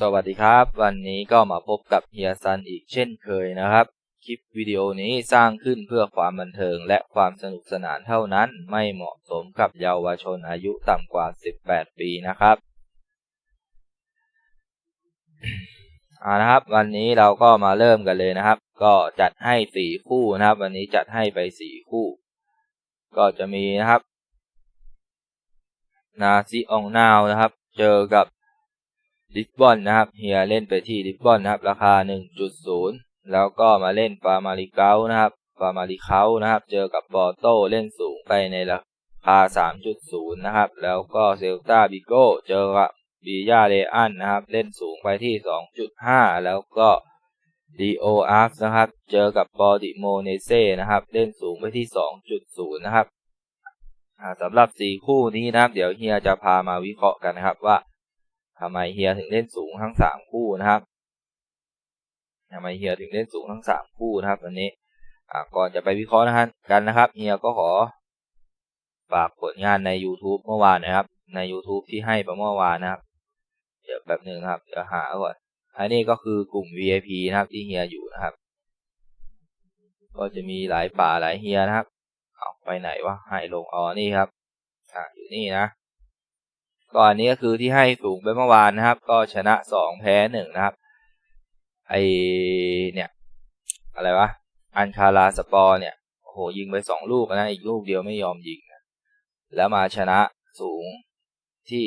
สวัสดีครับ วันนี้ก็มาพบกับเฮียซันอีกเช่นเคยนะครับ คลิปวิดีโอนี้สร้างขึ้นเพื่อความบันเทิงและความสนุกสนานเท่านั้น ไม่เหมาะสมกับเยาวชนอายุต่ำกว่า 18 ปีนะครับอ่านะครับ วันนี้เราก็มาเริ่มกันเลยนะครับ ก็จัดให้สี่คู่นะครับ วันนี้จัดให้ไปสี่คู่ ก็จะมีนะครับ นาซิองนาวนะครับ เจอกับ ลิสบอนนะครับเฮียเล่นไปที่ลิสบอนนะครับ ราคา 1.0 แล้วก็มาเล่นฟาร์มาริเกานะครับฟาร์มาริเคานะครับ เจอกับปอโตเล่นสูงไปในราคา 3.0 นะครับ แล้วก็เซลตาบิโก้เจอกับบียาเลอันนะครับ เล่นสูงไปที่ 2.5 แล้วก็ดีโออาร์นะครับ เจอกับปอดิโมเนเซ่นะครับ เล่นสูงไปที่ 2.0 นะครับสำหรับ 4 คู่นี้นะครับ เดี๋ยวเฮียจะพามาวิเคราะห์กันนะครับว่า ทำไมเฮียถึงเล่นสูงทั้งสามคู่นะครับทำไมเฮียถึงเล่นสูงทั้งสามคู่นะครับวันนี้ก่อนจะไปวิเคราะห์นะครับกันนะครับเฮียก็ขอฝากผลงานใน YouTube เมื่อวานนะครับ ใน YouTube ที่ให้ไปเมื่อวานนะครับ เดี๋ยวแบบหนึ่งครับเดี๋ยวหาก่อนอันนี้ก็คือกลุ่ม VIP นะครับที่เฮียอยู่นะครับ ก็จะมีหลายป่าหลายเฮียนะครับ เอาไปไหนวะให้ลงอ๋อนี่ครับอ่าอยู่นี่นะ ก็อันนี้ก็คือที่ให้สูงไปเมื่อวานนะครับ ก็ชนะสองแพ้หนึ่งนะครับ ไอเนี่ย อะไรวะ อันคาราสปอร์เนี่ยโอ้โหยิงไปสองลูกนะอีกลูกเดียวไม่ยอมยิงนะแล้วมาชนะสูงที่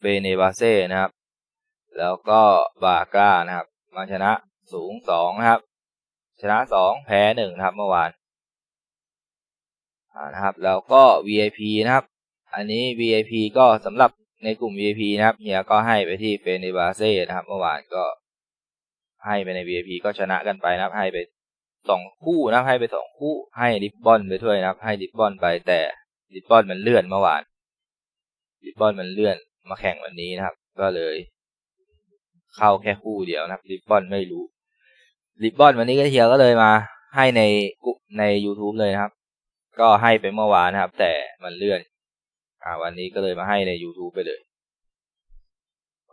เบเนบาเซ่นะครับ แล้วก็บาก้านะครับ มาชนะสูงสองนะครับ ชนะสองแพ้หนึ่งนะครับเมื่อวานนะครับ แล้วก็ VIP นะครับ อันนี้ VIP ก็สำหรับในกลุ่ม VIP นะครับเฮียก็ให้ไปที่เฟเนบาเซ่นะครับ เมื่อวานก็ให้ไปใน VIP ก็ชนะกันไปนะครับให้ไปสองคู่นะครับให้ไปสองคู่ให้ริบบอนไปด้วยนะครับ ให้ริบบอนไปแต่ริบบอนมันเลื่อนเมื่อวานริบบอนมันเลื่อนมาแข่งวันนี้นะครับ ก็เลย เข้าแค่คู่เดียวนะครับริบบอนไม่รู้ริบบอนวันนี้ก็เฮียก็เลยมา ให้ในกุใน YouTube เลยนะครับ ก็ให้ไปเมื่อวานนะครับ แต่มันเลื่อน อ่าวันนี้ก็เลยมาให้ใน YouTube ไปเลย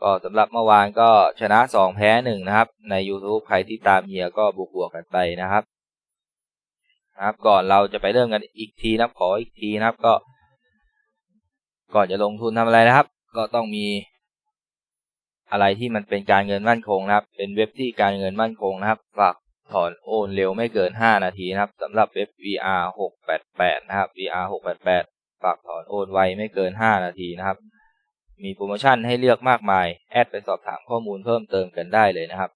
ก็สำหรับเมื่อวานก็ชนะสองแพ้หนึ่งนะครับ ใน YouTube ใครที่ตามเฮียก็บวกบวกกันไปนะครับนะครับ ก่อนเราจะไปเริ่มกันอีกทีนะขออีกทีนะครับก็ ก่อนจะลงทุนทำอะไรนะครับ ก็ต้องมีอะไรที่มันเป็นการเงินมั่นคงนะครับ เป็นเว็บที่การเงินมั่นคงนะครับฝากถอนโอนเร็วไม่เกิน 5 นาทีนะครับสำหรับเว็บ VR 688 นะครับ VR 688 ฝากถอนโอนไวไม่เกิน 5 นาทีนะครับ มีโปรโมชั่นให้เลือกมากมาย แอดไปสอบถามข้อมูลเพิ่มเติมกันได้เลยนะครับ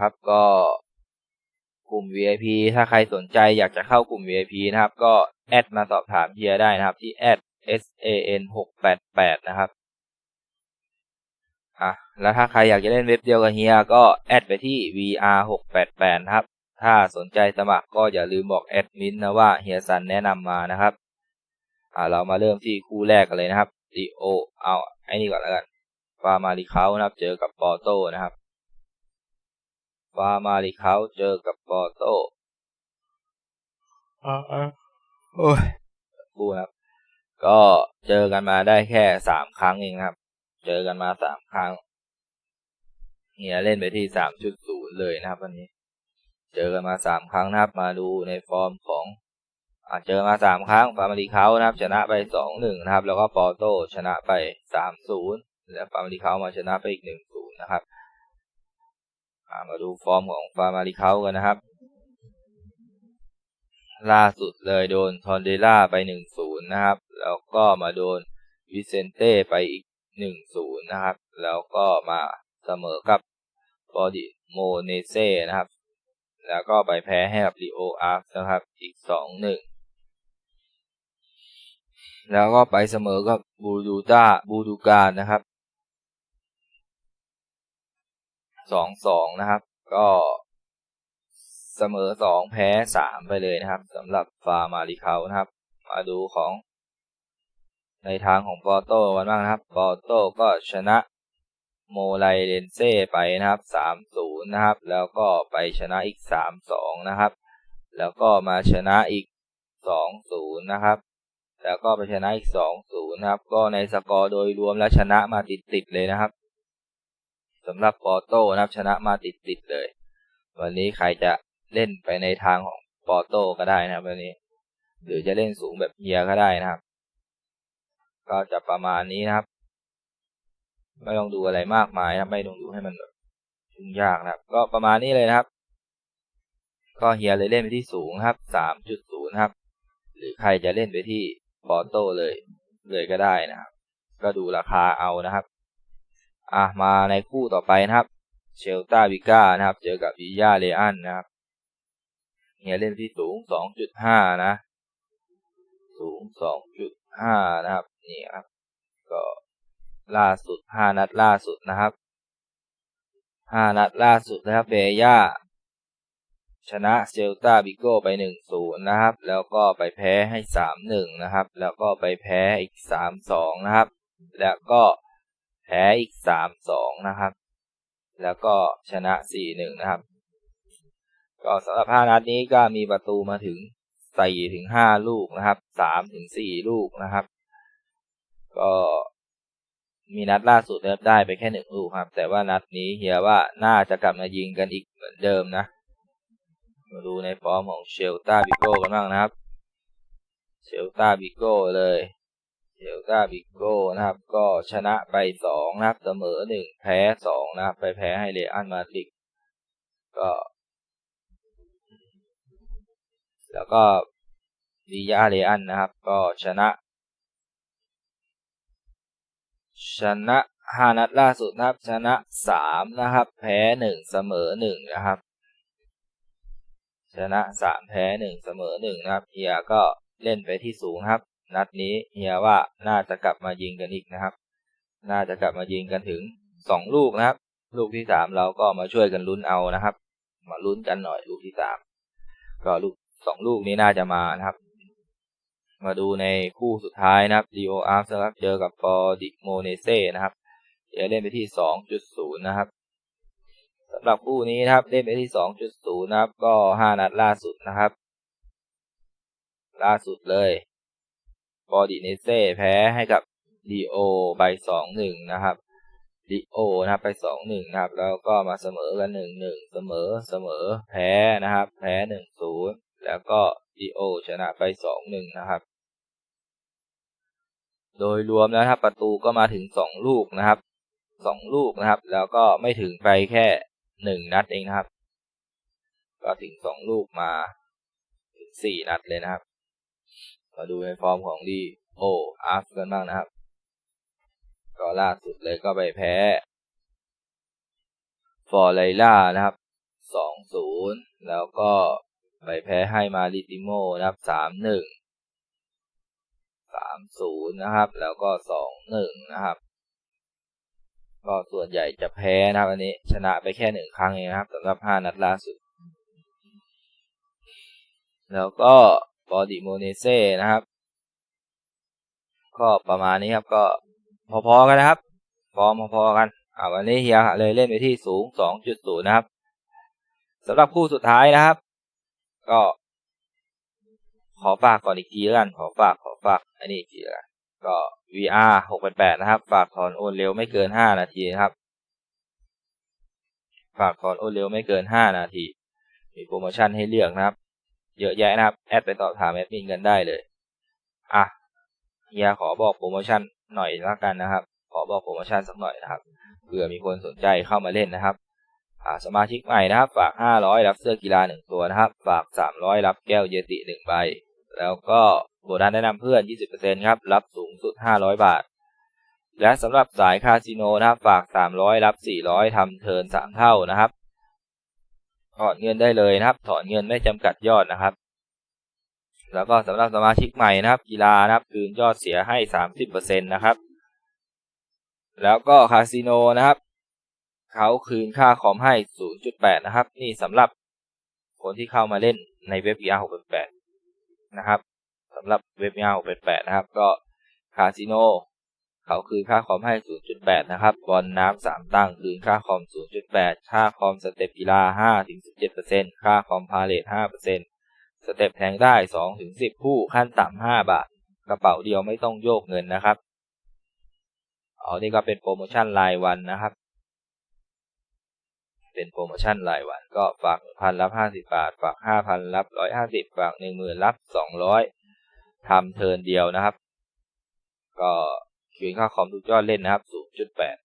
ครับก็กลุ่ม VIP ถ้าใครสนใจอยากจะเข้ากลุ่ม VIP นะครับ ก็แอดมาสอบถามเฮียได้นะครับที่แอด san 688นะครับอะแล้วถ้าใครอยากจะเล่นเว็บเดียวกับเฮียก็แอดไปที่ vr 688นะครับ ถ้าสนใจสมัครก็อย่าลืมบอกแอดมินนะว่าเฮียซันแนะนำมานะครับ อ่าเรามาเริ่มที่คู่แรกกันเลยนะครับดีโอเอาไอ้นี่ก่อนแล้วกันฟาร์มาริเคานะครับ เจอกับปอโต้นะครับฟาร์มาริเคาเจอกับปอโต้อ่าโอ้ยคู่ครับ ก็เจอกันมาได้แค่สามครั้งเองครับ เจอกันมาสามครั้งเฮียเล่นไปที่สามจุดศูนย์เลยนะครับวันนี้ เจอกันมาสามครั้งนะครับ มาดูในฟอร์มของอเจอมาสามครั้งฟาร์มารีเขานะครับ ชนะไปสองหนึ่งนะครับ แล้วก็ปอโต้ชนะไปสามศูนย์แล้วฟาร์มารีเขามาชนะไปอีกหนึ่งศูนย์นะครับมาดูฟอร์มของฟาร์มารีเขากันนะครับ ล่าสุดเลยโดนทอนเดล่าไปหนึ่งศูนย์นะครับ แล้วก็มาโดนวิเซนเต้ไปอีกหนึ่งศูนย์นะครับ แล้วก็มาเสมอกับบอดิโมเนเซ่นะครับ แล้วก็ไปแพ้ให้กับลีโออาร์นะครับ อีกสองหนึ่งแล้วก็ไปเสมอกับบูดูตาบูดูการนะครับสองสองนะครับ ก็เสมอสองแพ้สามไปเลยนะครับสำหรับฟาร์มาริเคานะครับ มาดูของในทางของปอโต้กันบ้างนะครับ ปอโต้ก็ชนะ โมไลเลนเซ่ไปนะครับสามศูนย์นะครับ แล้วก็ไปชนะอีกสามสองนะครับ แล้วก็มาชนะอีกสองศูนย์นะครับ แล้วก็ไปชนะอีกสองศูนย์นะครับ ก็ในสกอร์โดยรวมแล้วชนะมาติดๆเลยนะครับสำหรับปอโต้นะครับชนะมาติดๆเลย วันนี้ใครจะเล่นไปในทางของปอโต้ก็ได้นะครับวันนี้ หรือจะเล่นสูงแบบเฮียก็ได้นะครับ ก็จะประมาณนี้นะครับ ไม่ต้องดูอะไรมากมายนะครับไม่ต้องดูให้มันยุ่งยากนะครับ ก็ประมาณนี้เลยนะครับ ก็เฮียเลยเล่นไปที่สูงครับสามจุดศูนย์ครับ หรือใครจะเล่นไปที่ปอโต้เลย เลยก็ได้นะครับ ก็ดูราคาเอานะครับ อะมาในคู่ต่อไปนะครับเชลตาบิก้านะครับ เจอกับวิยาเลอันนะครับเฮียเล่นที่สูงสองจุดห้านะ สูงสองจุดห้านะครับ นี่ครับ ก็ ล่าสุดห้านัดล่าสุดนะครับห้านัดล่าสุดนะครับเบย่าชนะเซลตาบิโก้ไปหนึ่งศูนย์นะครับ แล้วก็ไปแพ้ให้สามหนึ่งนะครับ แล้วก็ไปแพ้อีกสามสองนะครับ แล้วก็แพ้อีกสามสองนะครับ แล้วก็ชนะสี่หนึ่งนะครับ ก็สำหรับห้านัดนี้ก็มีประตูมาถึงสี่ถึงห้าลูกนะครับสามถึงสี่ลูกนะครับ ก็ มีนัดล่าสุดได้ไปแค่หนึ่งลูกครับ แต่ว่านัดนี้เฮียว่าน่าจะกลับมายิงกันอีกเหมือนเดิมนะ มาดูในฟอร์มของเชลตาบิโก้กันบ้างนะครับ เชลตาบิโก้เลยเชลตาบิโก้นะครับ ก็ชนะไปสองนะครับเสมอหนึ่งแพ้สองนะครับ ไปแพ้ให้เรอันมาดริดก็ แล้วก็วิยาเรอันนะครับ ก็ชนะ ชนะห้านัดล่าสุดนะครับ ชนะสามนะครับ แพ้หนึ่งเสมอหนึ่งนะครับ ชนะสามแพ้หนึ่งเสมอหนึ่งนะครับเฮียก็เล่นไปที่สูงครับ นัดนี้เฮียว่าน่าจะกลับมายิงกันอีกนะครับ น่าจะกลับมายิงกันถึงสองลูกนะครับ ลูกที่สามเราก็มาช่วยกันลุ้นเอานะครับ มาลุ้นกันหน่อยลูกที่สามก็ลูกสองลูกนี้น่าจะมานะครับ มาดูในคู่สุดท้ายนะครับดีโออาร์สครับเจอกับฟอร์ดิโมเนเซ่นะครับเดี๋ยวเล่นไปที่สองจุดศูนะครับสำหรับคู่นี้นะครับเล่นไปที่สองจุดศูนะครับ ก็ห้านัดล่าสุดนะครับ ล่าสุดเลยฟอร์ดิเนเซ่แพ้ให้กับดีโอไปสองหนึ่งนะครับดีโอนะครับไปสองหนึ่งนะครับ แล้วก็มาเสมอกันหนึ่งหนึ่งเสมอเสมอแพ้นะครับ แพ้หนึ่งศูนย์ แล้วก็ดีโอชนะไปสองหนึ่งนะครับ โดยรวมแล้วครับ ประตูก็มาถึงสองลูกนะครับสองลูกนะครับ แล้วก็ไม่ถึงไปแค่หนึ่งนัดเองนะครับ ก็ถึงสองลูกมาถึงสี่นัดเลยนะครับ มาดูในฟอร์มของดีโออาร์ฟกันบ้างนะครับ ก็ล่าสุดเลยก็ไปแพ้ฟอร์ไลล่านะครับสองศูนย์แล้วก็ ไปแพ้ให้มาริติโมนะครับสามหนึ่งสามศูนย์นะครับ แล้วก็สองหนึ่งนะครับก็ส่วนใหญ่จะแพ้นะครับ อันนี้ชนะไปแค่หนึ่งครั้งเองนะครับสำหรับห้านัดล่าสุด แล้วก็บอดิโมเนเซ่นะครับ ก็ประมาณนี้ครับก็พอๆกันนะครับฟอร์มพอๆกันอ่าวันนี้เฮียเลยเล่นไปที่สูงสองจุดศูนย์นะครับสำหรับคู่สุดท้ายนะครับ ก็ขอฝากก่อนอีกทีแล้วกันขอฝากขอฝากอันนี้อีกทีแล้วกันก็ VR หกแปดนะครับ ฝากถอนโอนเร็วไม่เกินห้านาทีนะครับ ฝากถอนโอนเร็วไม่เกินห้านาที มีโปรโมชั่นให้เลือกนะครับ เยอะแยะนะครับ แอดไปตอบถามแอดมินกันได้เลย อะเฮียขอบอกโปรโมชั่นหน่อยล้วกันนะครับ ขอบอกโปรโมชั่นสักหน่อยนะครับ เผื่อมีคนสนใจเข้ามาเล่นนะครับ สมาชิกใหม่นะครับ ฝาก 500 รับเสื้อกีฬา 1 ตัวนะครับ ฝาก 300 รับแก้วเยติ1ใบ แล้วก็โบนัสแนะนำเพื่อน 20%ครับ รับสูงสุด 500 บาท และสำหรับสายคาสิโนนะครับ ฝาก 300 รับ 400ทำเทิร์น3 เท่านะครับ ถอนเงินได้เลยนะครับ ถอนเงินไม่จำกัดยอดนะครับ แล้วก็สำหรับสมาชิกใหม่นะครับ กีฬานะครับ คืนยอดเสียให้ 30%นะครับ แล้วก็คาสิโนนะครับ เขาคืนค่าคอมให้ 0.8 นะครับ นี่สำหรับคนที่เข้ามาเล่นในเว็บ VR 688 นะครับสำหรับเว็บ VR 688 นะครับ ก็คาสิโนเขาคืนค่าคอมให้ 0.8 นะครับ บอลน้ำสามตั้งคืนค่าคอม 0.8 ค่าคอมสเต็ปกีฬา 5-17%ค่าคอมพาเลท5%สเต็ปแทงได้ 2-10 คู่ ขั้นต่ำ 5 บาท กระเป๋าเดียวไม่ต้องโยกเงินนะครับอ๋อนี่ก็เป็นโปรโมชั่นรายวันนะครับ เป็นโปรโมชั่นรายวัน ก็ฝากพันรับห้าสิบาท ฝากห้าพันรับร้อยห้าสิบฝากหนึ่งหมื่นรับสองร้อยทำเทินเดียวนะครับ ก็คืนค่าคอมทุกยอดเล่นนะครับศูนย์จุดแปด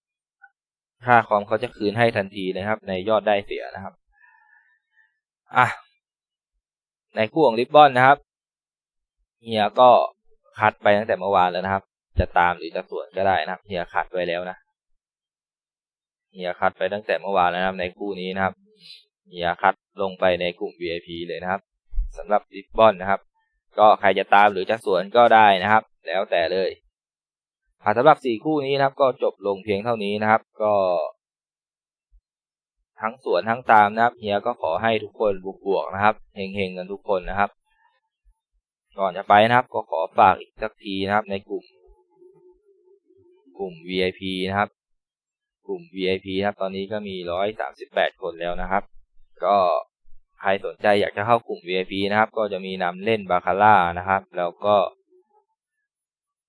ค่าคอมเขาจะคืนให้ทันทีนะครับ ในยอดได้เสียนะครับอะในคู่ของริบบอนนะครับเฮียก็คัดไปตั้งแต่เมื่อวานแล้วนะครับ จะตามหรือจะสวนก็ได้นะครับเฮียคัดไว้แล้วนะ เฮียคัดไปตั้งแต่เมื่อวานแล้วนะครับ ในคู่นี้นะครับเฮียคัดลงไปในกลุ่ม VIP เลยนะครับสำหรับริบบอนนะครับ ก็ใครจะตามหรือจะสวนก็ได้นะครับ แล้วแต่เลยสำหรับสี่คู่นี้นะครับ ก็จบลงเพียงเท่านี้นะครับ ก็ ทั้งสวนทั้งตามนะครับเฮียก็ขอให้ทุกคนบวกๆนะครับเฮงๆกันทุกคนนะครับ ก่อนจะไปนะครับ ก็ขอฝากอีกสักทีนะครับ ในกลุ่ม กลุ่ม VIP นะครับ กลุ่ม VIP ครับ ตอนนี้ก็มีร้อยสามสิบแปดคนแล้วนะครับ ก็ใครสนใจอยากจะเข้ากลุ่ม VIP นะครับ ก็จะมีนำเล่นบาคาร่านะครับ แล้วก็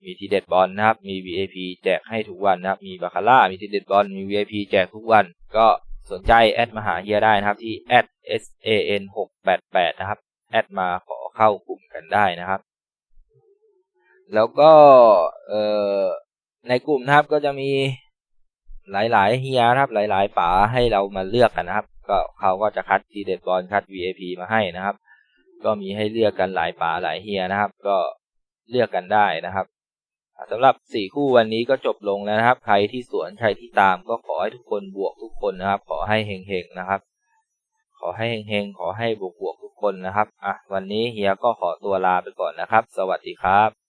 มีทีเด็ดบอลนะครับ มี VIP แจกให้ทุกวันนะครับ มีบาคาร่า มีทีเด็ดบอล มี VIP แจกทุกวัน ก็สนใจแอดมาหาเฮียได้นะครับ ที่ @san 6 8 8นะครับ แอดมาขอเข้ากลุ่มกันได้นะครับ แล้วก็เอ่อในกลุ่มนะครับก็จะมี หลาย ๆ เฮียนะครับ หลาย ๆ ป๋าให้เรามาเลือกกันนะครับ ก็เขาก็จะคัดทีเด็ดบอลคัด VIP มาให้นะครับ ก็มีให้เลือกกันหลายป๋าหลายเฮียนะครับ ก็เลือกกันได้นะครับสำหรับสี่คู่วันนี้ก็จบลงแล้วนะครับ ใครที่สวนใครที่ตามก็ขอให้ทุกคนบวกทุกคนนะครับ ขอให้เฮงๆนะครับ ขอให้เฮงๆขอให้บวกๆทุกคนนะครับอะวันนี้เฮียก็ขอตัวลาไปก่อนนะครับ สวัสดีครับ